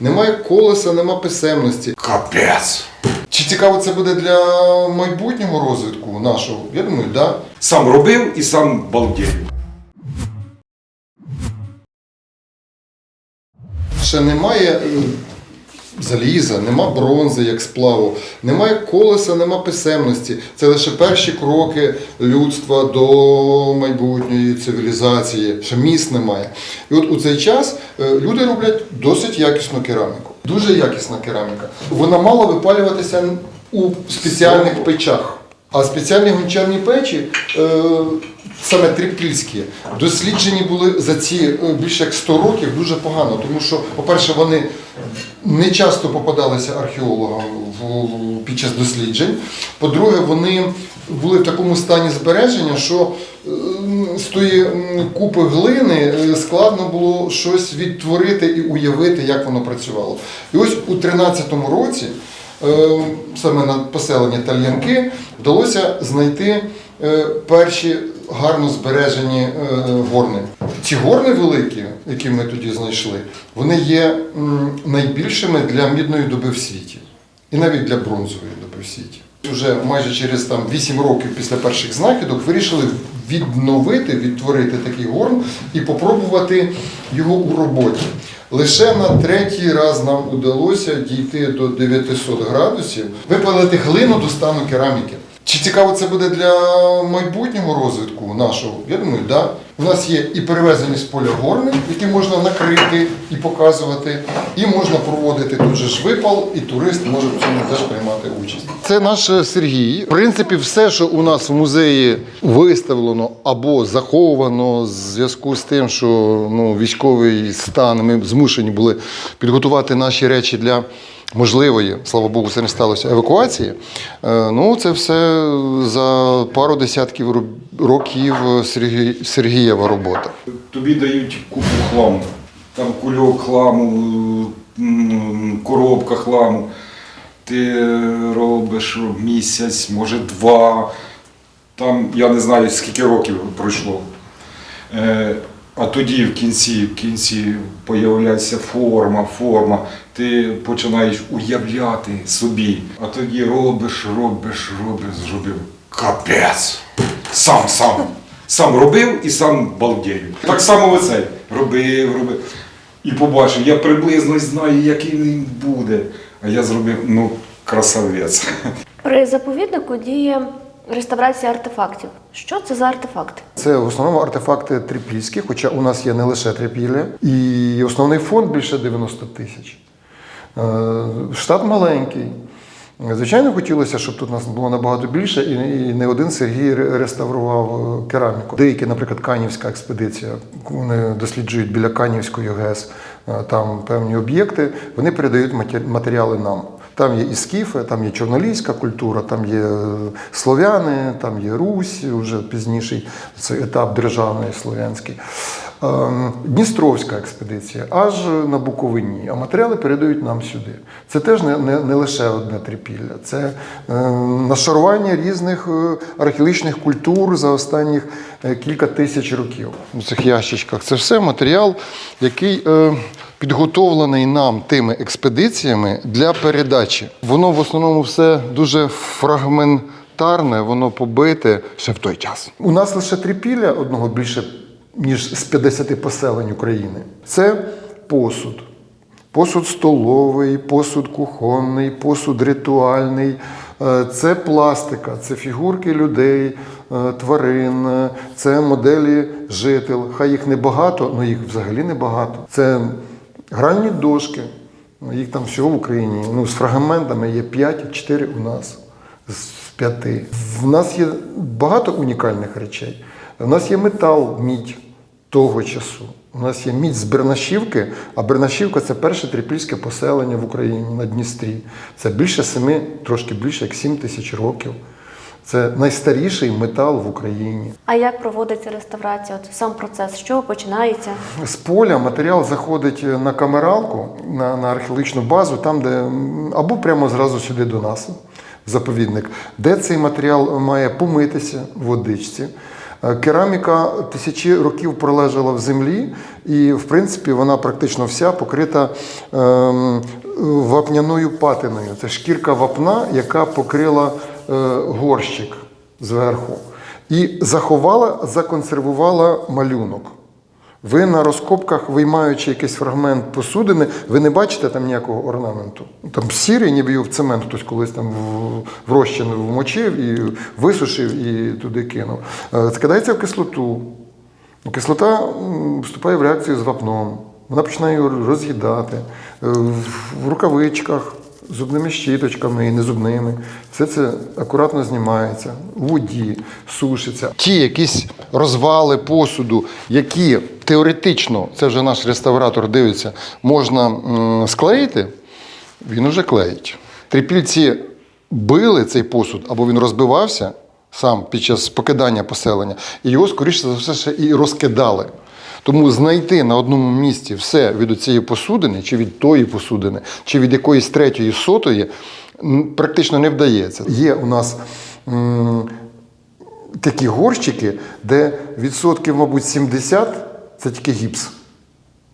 Немає колеса, нема писемності. Капець. Чи цікаво це буде для майбутнього розвитку нашого? Я думаю, так. Да. Сам робив і сам балдів. Ще немає е, заліза, нема бронзи як сплаву, немає колеса, нема писемності. Це лише перші кроки людства до майбутньої цивілізації. Ще міст немає. І от у цей час е, люди роблять досить якісну кераміку. Дуже якісна кераміка. Вона мала випалюватися у спеціальних печах. А спеціальні гончарні печі, е, саме трипільські, досліджені були за ці е, більше як 100 років дуже погано, тому що, по-перше, вони не часто попадалися археологам під час досліджень. По-друге, вони були в такому стані збереження, що е, з тої купи глини е, складно було щось відтворити і уявити, як воно працювало. І ось у 13-му році е, саме на поселення Тальянки вдалося знайти перші гарно збережені е, горни. Ці горни великі, які ми тоді знайшли, вони є найбільшими для мідної доби в світі. І навіть для бронзової доби в світі. Уже майже через там 8 років після перших знахідок вирішили відновити, відтворити такий горн і попробувати його у роботі. Лише на третій раз нам удалося дійти до 900 градусів, випалити глину до стану кераміки. Чи цікаво це буде для майбутнього розвитку нашого? Я думаю, так. Да. У нас є і перевезені з поля горни, які можна накрити і показувати, і можна проводити тут же ж випал, і турист може в цьому теж приймати участь. Це наш е, Сергій. В принципі, все, що у нас в музеї виставлено або заховано в зв'язку з тим, що ну, військовий стан, ми змушені були підготувати наші речі для можливої, слава Богу, це не сталося евакуації. Е, Ну, це все за пару десятків років Сергій- Сергієва робота. Тобі дають купу хламу. Там кульок хламу, коробка хламу. Ти робиш місяць, може два. Там я не знаю, скільки років пройшло. А тоді в кінці, в кінці появляється форма, форма. Ти починаєш уявляти собі. А тоді робиш, робиш, робиш, зробив. Капець! Сам, сам. Сам робив і сам балдею. Так само оцей. Робив, робив. І побачив, я приблизно знаю, який він буде. А я зробив, ну, красавець. При заповіднику діє реставрація артефактів. Що це за артефакти? Це в основному артефакти трипільські, хоча у нас є не лише трипілля. І основний фонд більше 90 тисяч. Е, Штат маленький. Звичайно, хотілося, щоб тут нас було набагато більше, і не один Сергій реставрував е, кераміку. Деякі, наприклад, Канівська експедиція, вони досліджують біля Канівської ГЕС, е, там певні об'єкти, вони передають матер- матеріали нам. Там є і скіфи, там є чорнолійська культура, там є е, слов'яни, там є Русь, вже пізніший цей етап державний слов'янський. Ем, Дністровська експедиція, аж на Буковині, а матеріали передають нам сюди. Це теж не, не, не лише одне трипілля, це е, нашарування різних е, археологічних культур за останніх кілька тисяч років. У цих ящичках це все матеріал, який підготовлений нам тими експедиціями для передачі. Воно в основному все дуже фрагментарне, воно побите ще в той час. У нас лише трипілля одного більше ніж з 50 поселень України. Це посуд. Посуд столовий, посуд кухонний, посуд ритуальний. Е, Це пластика, це фігурки людей, е, тварин, е, це моделі жител. Хай їх не багато, але їх взагалі не багато. Це гранні дошки. Їх там всього в Україні. Ну, з фрагментами є 5, 4 у нас з 5. В нас є багато унікальних речей. У нас є метал, мідь того часу. У нас є мідь з Бернашівки, а Бернашівка це перше трипільське поселення в Україні на Дністрі. Це більше семи, трошки більше як сім тисяч років. Це найстаріший метал в Україні. А як проводиться реставрація? От сам процес, з чого починається? З поля матеріал заходить на камералку, на, на археологічну базу, там, де або прямо зразу сюди до нас, в заповідник, де цей матеріал має помитися в водичці. Е, Кераміка тисячі років пролежала в землі, і в принципі вона практично вся покрита ем, вапняною патиною. Це шкірка вапна, яка покрила горщик зверху. І заховала, законсервувала малюнок. Ви на розкопках, виймаючи якийсь фрагмент посудини, ви не бачите там ніякого орнаменту. Там сірий, ніби його в цемент хтось колись там в, розчин вмочив і висушив і туди кинув. Е, Скидається в кислоту. Кислота вступає в реакцію з вапном. Вона починає його роз'їдати. Е, В рукавичках, зубними щіточками і незубними. Все це акуратно знімається у воді, сушиться. Ті якісь розвали посуду, які теоретично, це вже наш реставратор дивиться, можна склеїти, він уже клеїть. Трипільці били цей посуд, або він розбивався сам під час покидання поселення, і його, скоріше за все, ще і розкидали. Тому знайти на одному місці все від цієї посудини, чи від тої посудини, чи від якоїсь третьої сотої, практично не вдається. Є у нас м, такі горщики, де відсотків, мабуть, 70 це тільки гіпс.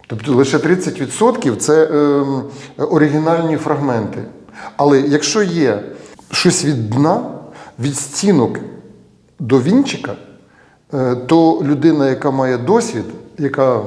Тобто лише 30% це ем, оригінальні фрагменти. Але якщо є щось від дна, від стінок до вінчика, е, то людина, яка має досвід, яка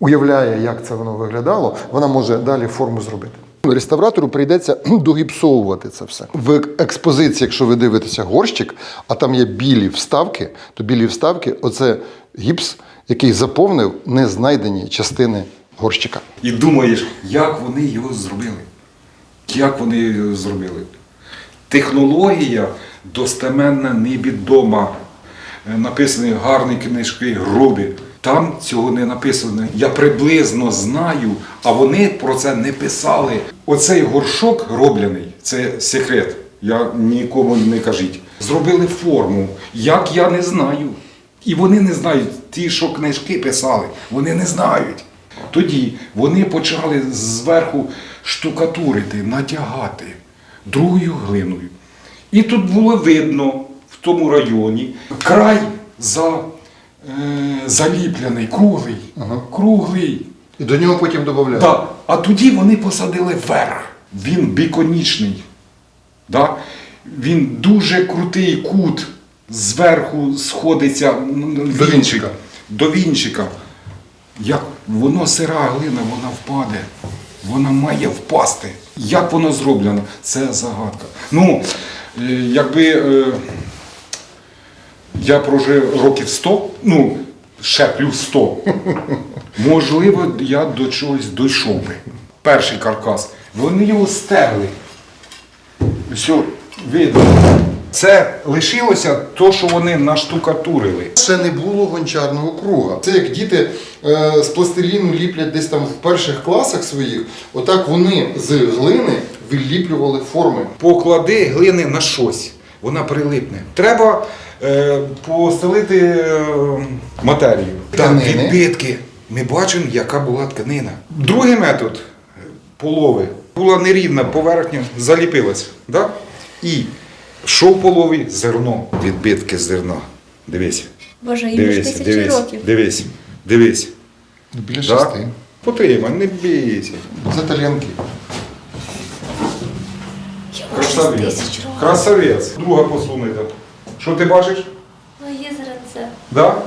уявляє, як це воно виглядало, вона може далі форму зробити. Реставратору прийдеться догіпсовувати це все. В експозиції, якщо ви дивитеся горщик, а там є білі вставки, то білі вставки оце гіпс, який заповнив незнайдені частини горщика. І думаєш, як вони його зробили? Як вони його зробили? Технологія достеменно невідома. Е, Написані гарні книжки, грубі. Там цього не написано. Я приблизно знаю, а вони про це не писали. Оцей горшок роблений, це секрет. Я нікому не кажіть. Зробили форму. Як я не знаю. І вони не знають. Ті, що книжки писали, вони не знають. Тоді вони почали зверху штукатурити, натягати другою глиною. І тут було видно в тому районі край за, е, заліплений, круглий. Круглий. І до нього потім додають. Да. А тоді вони посадили вверх. Він біконічний. Да? Він дуже крутий кут зверху сходиться До вінчика. До вінчика. Як воно сира глина, вона впаде. Вона має впасти. Як воно зроблено? Це загадка. Ну, е, якби е, я прожив років 100, ну, ще плюс 100. Можливо, я до чогось дійшов би. Перший каркас. Вони його стерли. Все, видно. Це лишилося то, що вони наштукатурили. Ще не було гончарного круга. Це як діти е, з пластиліну ліплять десь там в перших класах своїх. Отак вони з глини виліплювали форми. Поклади глини на щось, вона прилипне. Треба е, постелити е, матерію. Там Тканини. відбитки. Ми бачимо, яка була тканина. Другий метод полови. Була нерівна поверхня, заліпилась. Да? І що в полові? Зерно. Відбитки зерна. Дивись. Боже, їм ж Дивись, тисячі дивись, років. дивись, дивись. Біля Да? шести. Потримай, не бійся. Це талянки. Красавець. тисяч років. Красавець. Друга посунута. Що ти бачиш? Ну, це. Да?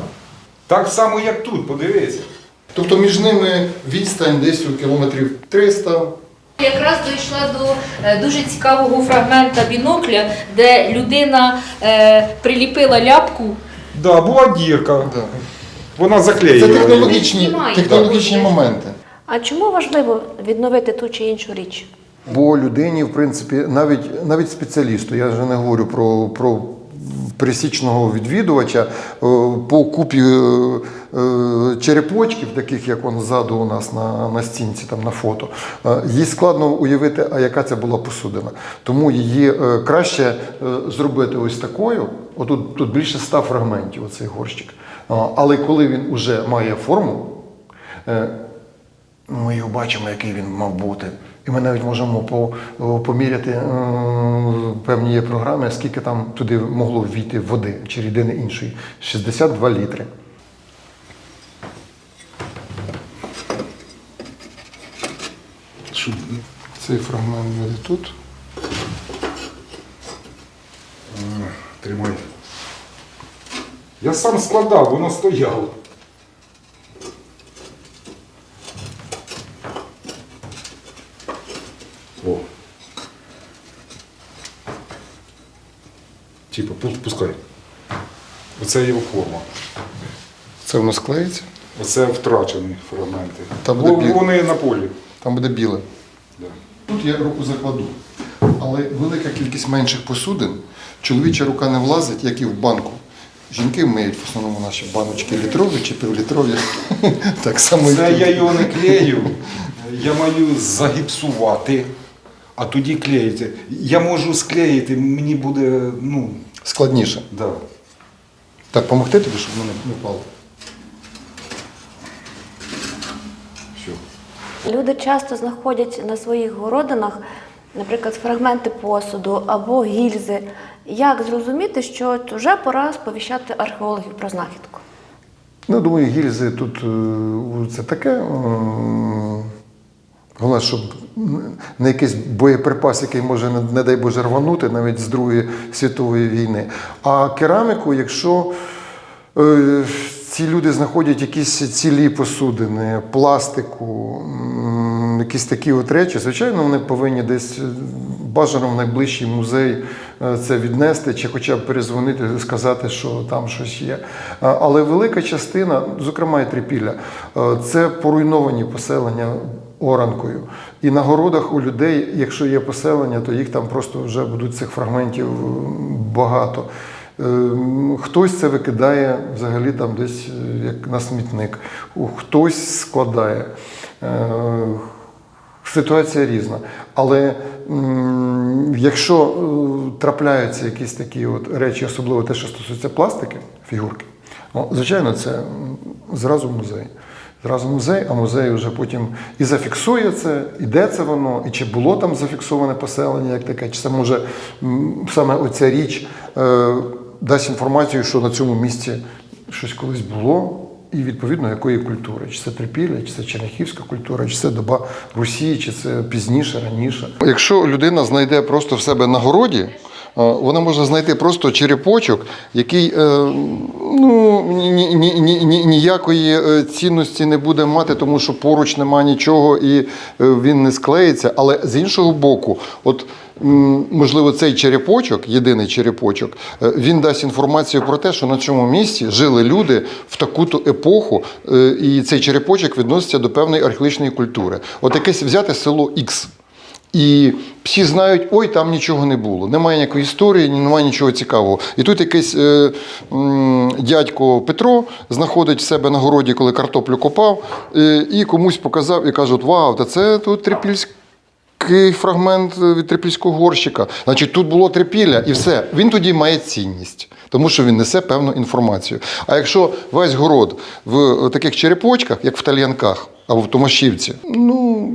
Так само, як тут, подивися. Тобто між ними відстань десь у кілометрів 300. Якраз дійшла до е, дуже цікавого фрагмента бінокля, де людина е, приліпила ляпку. Да, була дірка. Да. Вона Це заклеїла. її. технологічні, технологічні моменти. А чому важливо відновити ту чи іншу річ? Бо людині, в принципі, навіть, навіть спеціалісту, я вже не говорю про, про пересічного відвідувача, е, по купі е, е, черепочків, таких як он ззаду у нас на, на стінці, там на фото, їй складно уявити, а яка це була посудина. Тому її краще зробити ось такою. Отут тут більше ста фрагментів, оцей горщик. Але коли він уже має форму, ми його бачимо, який він мав бути. І ми навіть можемо по, поміряти е, певні є програми, скільки там туди могло ввійти води чи рідини іншої. 62 літри. Цей фрагмент буде тут. тримай. Я сам складав, воно стояло. Пускай. Оце його форма. Це воно склеїться. Оце втрачені фрагменти. Там буде Бо вони на полі. Там буде біле. Да. Тут я руку закладу. Але велика кількість менших посудин, чоловіча рука не влазить, як і в банку. Жінки миють в основному наші баночки літрові чи півлітрові. Так само і Це тут. я його не клею. Я маю загіпсувати, а тоді клеїти. Я можу склеїти, мені буде, ну, складніше. да. Так, допомогти тобі, щоб воно не впало. Все. Люди часто знаходять на своїх городинах, наприклад, фрагменти посуду або гільзи. Як зрозуміти, що вже пора сповіщати археологів про знахідку? Ну, думаю, гільзи тут е, це таке. Головне, щоб не якийсь боєприпас, який може, не, дай Боже, рванути навіть з Другої світової війни. А кераміку, якщо е, ці люди знаходять якісь цілі посудини, пластику, якісь такі от речі, звичайно, вони повинні десь е, бажано в найближчий музей е, це віднести, чи хоча б перезвонити, сказати, що там щось є. Але велика частина, зокрема і трипілля, е, це поруйновані поселення оранкою. І на городах у людей, якщо є поселення, то їх там просто вже будуть цих фрагментів е, багато. Е, Хтось це викидає взагалі там десь е, як на смітник, хтось складає. Ситуація різна. Але м, якщо е, трапляються якісь такі от речі, особливо те, що стосується пластики, фігурки, ну, звичайно, це зразу музей. Зразу музей, а музей вже потім і зафіксує це, і де це воно, і чи було там зафіксоване поселення, як таке, чи це може саме оця річ е, дасть інформацію, що на цьому місці щось колись було, і відповідно якої культури, чи це трипілля, чи це черняхівська культура, чи це доба Русі, чи це пізніше, раніше. Якщо людина знайде просто в себе на городі, е, вона може знайти просто черепочок, який е, ну, ні, ні, ні, ні- ні- ніякої е, цінності не буде мати, тому що поруч нема нічого і він не склеїться. Але з іншого боку, от можливо, цей черепочок, єдиний черепочок, е, він дасть інформацію про те, що на цьому місці жили люди в таку-то епоху, е, і цей черепочок відноситься до певної археологічної культури. От якесь взяти село Х. І всі знають, ой, там нічого не було. Немає ніякої історії, немає нічого цікавого. І тут якийсь е, м, дядько Петро знаходить в себе на городі, коли картоплю копав, е, і комусь показав і кажуть, вау, та це тут трипільський фрагмент від трипільського горщика. Значить, тут було трипілля, і все. Він тоді має цінність, тому що він несе певну інформацію. А якщо весь город в таких черепочках, як в тальянках або в Томашівці, ну,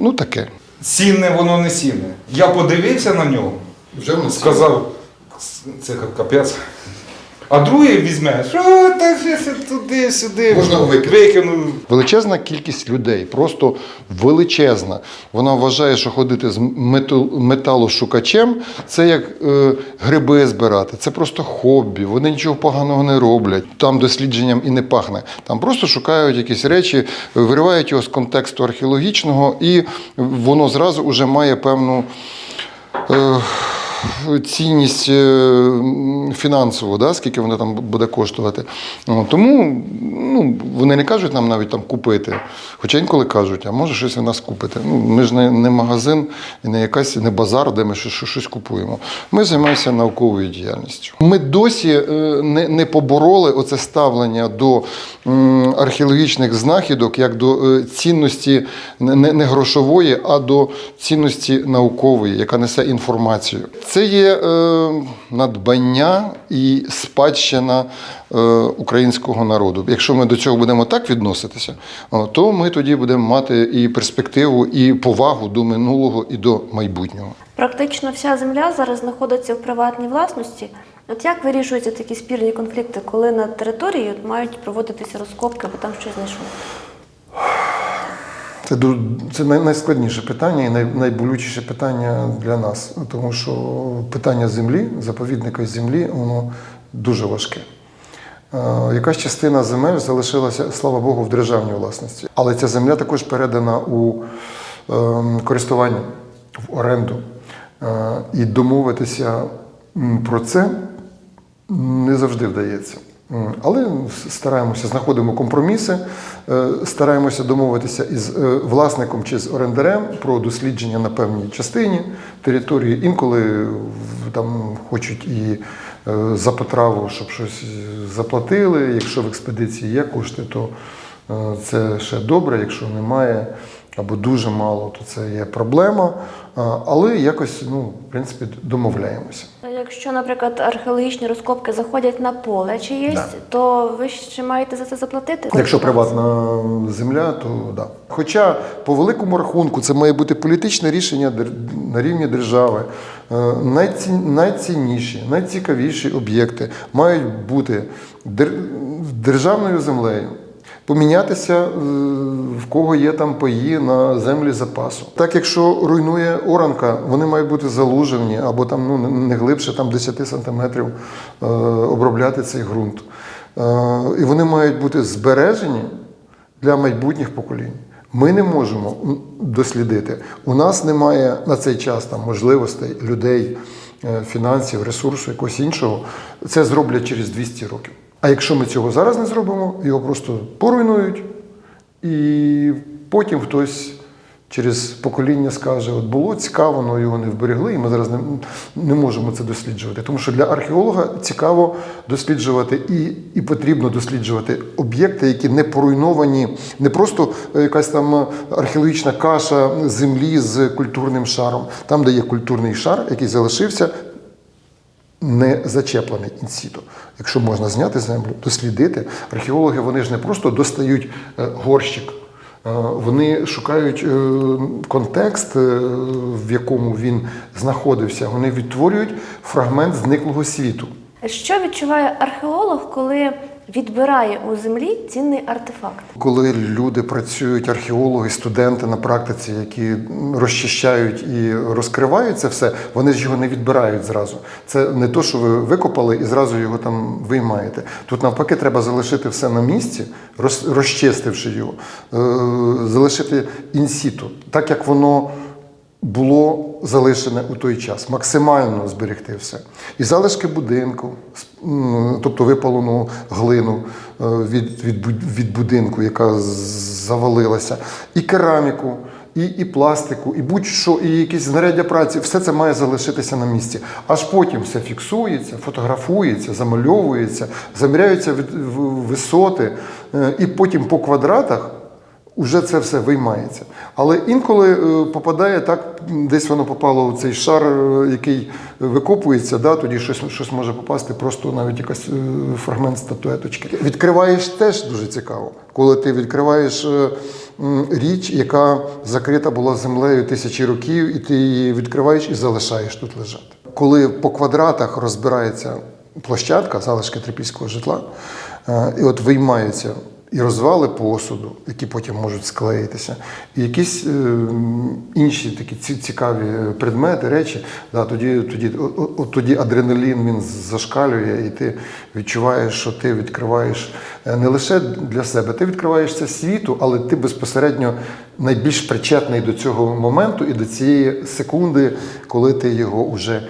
ну таке. Цінне воно не цінне. Я подивився на нього, Вже сказав, це капець. А другий візьме, що та ще це туди, сюди. Можна викинути. Викинув. Величезна кількість людей, просто величезна. Вона вважає, що ходити з металошукачем це як е, гриби збирати. Це просто хобі. Вони нічого поганого не роблять. Там дослідженням і не пахне. Там просто шукають якісь речі, виривають його з контексту археологічного, і воно зразу вже має певну. Е, Цінність е, фінансову, да, скільки воно там буде коштувати. Тому ну, вони не кажуть нам навіть там купити. Хоча інколи кажуть, а може щось у нас купити. Ну, ми ж не, не магазин і не якась не базар, де ми щось, щось купуємо. Ми займаємося науковою діяльністю. Ми досі е, не, не побороли оце ставлення до археологічних знахідок як до е, цінності не не грошової, а до цінності наукової, яка несе інформацію. Це є е, надбання і спадщина е, українського народу. Якщо ми до цього будемо так відноситися, то ми тоді будемо мати і перспективу, і повагу до минулого і до майбутнього. Практично вся земля зараз знаходиться в приватній власності. От як вирішуються такі спірні конфлікти, коли на території мають проводитися розкопки, бо там щось знайшли? Це це найскладніше питання і найболючіше питання для нас, тому що питання землі, заповідника землі, воно дуже важке. Е, Якась частина земель залишилася, слава Богу, в державній власності. Але ця земля також передана у ем, користування, в оренду. Е, І домовитися про це не завжди вдається. М, Але стараємося, знаходимо компроміси, е, стараємося домовитися із е, власником чи з орендарем про дослідження на певній частині території. Інколи там хочуть і е, за потраву, щоб щось заплатили. Якщо в експедиції є кошти, то е, це ще добре. Якщо немає або дуже мало, то це є проблема. Але якось, ну, в принципі, домовляємося. Якщо, наприклад, археологічні розкопки заходять на поле чиєсь, Да. то ви ще маєте за це заплатити? Якщо приватна земля, то да. Хоча по великому рахунку це має бути політичне рішення на рівні держави. Е, Найці... Найцінніші, найцікавіші об'єкти мають бути дер- державною землею. Помінятися, е, в кого є там паї на землі запасу. Так, якщо руйнує оранка, вони мають бути залужені або там ну не глибше там 10 сантиметрів е, обробляти цей ґрунт. Е, І вони мають бути збережені для майбутніх поколінь. Ми не можемо дослідити. У нас немає на цей час там можливостей, людей, фінансів, ресурсу, якогось іншого. Це зроблять через 200 років. А якщо ми цього зараз не зробимо, його просто поруйнують, і потім хтось через покоління скаже: от було цікаво, але його не вберегли, і ми зараз не, не можемо це досліджувати. Тому що для археолога цікаво досліджувати і, і потрібно досліджувати об'єкти, які не поруйновані, не просто е, якась там археологічна каша землі з культурним шаром, там, де є культурний шар, який залишився не зачеплений інсіто. Якщо можна зняти землю, дослідити, археологи вони ж не просто достають е, горщик, е, вони шукають е, контекст, в якому він знаходився. Вони відтворюють фрагмент зниклого світу. Що відчуває археолог, коли відбирає у землі цінний артефакт? Коли люди працюють, археологи, студенти на практиці, які розчищають і розкривають це все, вони ж його не відбирають зразу. Це не то, що ви викопали і зразу його там виймаєте. Тут навпаки треба залишити все на місці, роз- розчистивши його, е, залишити інсіту, так як воно. Було залишене у той час, максимально зберегти все. І залишки будинку, тобто випалену глину е, від, від, від будинку, яка завалилася, і кераміку, і, і пластику, і будь-що, і якісь знаряддя праці, все це має залишитися на місці. Аж потім все фіксується, фотографується, замальовується, заміряються висоти, е, і потім по квадратах. Уже це все виймається. Але інколи е, попадає так, десь воно попало у цей шар, е, який викопується, да, тоді щось, щось може попасти, просто навіть якийсь е, фрагмент статуеточки. Відкриваєш теж дуже цікаво. Коли ти відкриваєш річ, яка закрита була землею тисячі років, і ти її відкриваєш і залишаєш тут лежати. Коли по квадратах розбирається площадка, залишки трипільського житла, і от виймаються і розвали посуду, які потім можуть склеїтися, і якісь е, інші такі цікаві предмети, речі. Да, тоді, тоді, от тоді адреналін він зашкалює, і ти відчуваєш, що ти відкриваєш е, не лише для себе, ти відкриваєш це світу, але ти безпосередньо найбільш причетний до цього моменту і до цієї секунди, коли ти його вже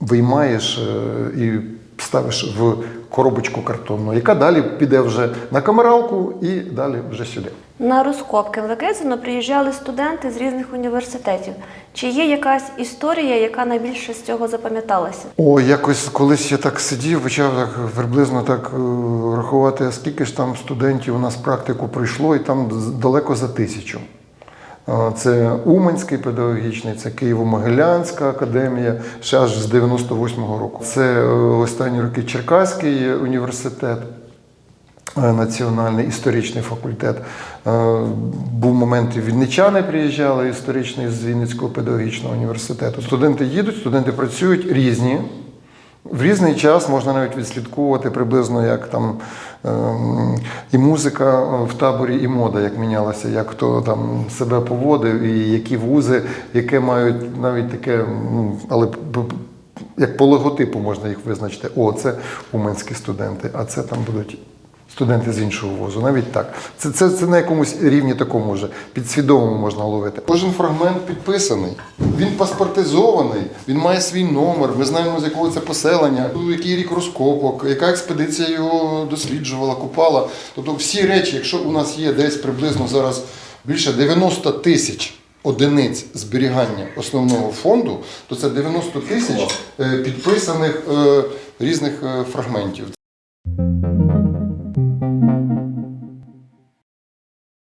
виймаєш е, і ставиш в коробочку картонну, яка далі піде вже на камералку і далі вже сюди. На розкопки в Лекезино приїжджали студенти з різних університетів. Чи є якась історія, яка найбільше з цього запам'яталася? О, якось колись я так сидів, почав так приблизно так е, рахувати, скільки ж там студентів у нас практику пройшло, і там далеко за тисячу. Це Уманський педагогічний, це Києво-Могилянська академія, ще аж з 98-го року. Це е, останні роки Черкаський університет. е, Національний історичний факультет. Е, Був момент, і вінничани приїжджали історичний з Вінницького педагогічного університету. Студенти їдуть, студенти працюють різні. В різний час можна навіть відслідковувати приблизно, як там ем, і музика в таборі, і мода, як мінялася, як хто там себе поводив, і які вузи, яке мають навіть таке, ну, але як по логотипу можна їх визначити. О, це уманські студенти, а це там будуть студенти з іншого вузу. Навіть так. Це, це, це на якомусь рівні такому вже підсвідомому можна ловити. Кожен фрагмент підписаний. Він паспортизований, він має свій номер. Ми знаємо, з якого це поселення, який рік розкопок, яка експедиція його досліджувала, купала. Тобто всі речі, якщо у нас є десь приблизно зараз більше 90 тисяч. Одиниць зберігання основного фонду, то це 90 тисяч е, підписаних е, різних е, фрагментів.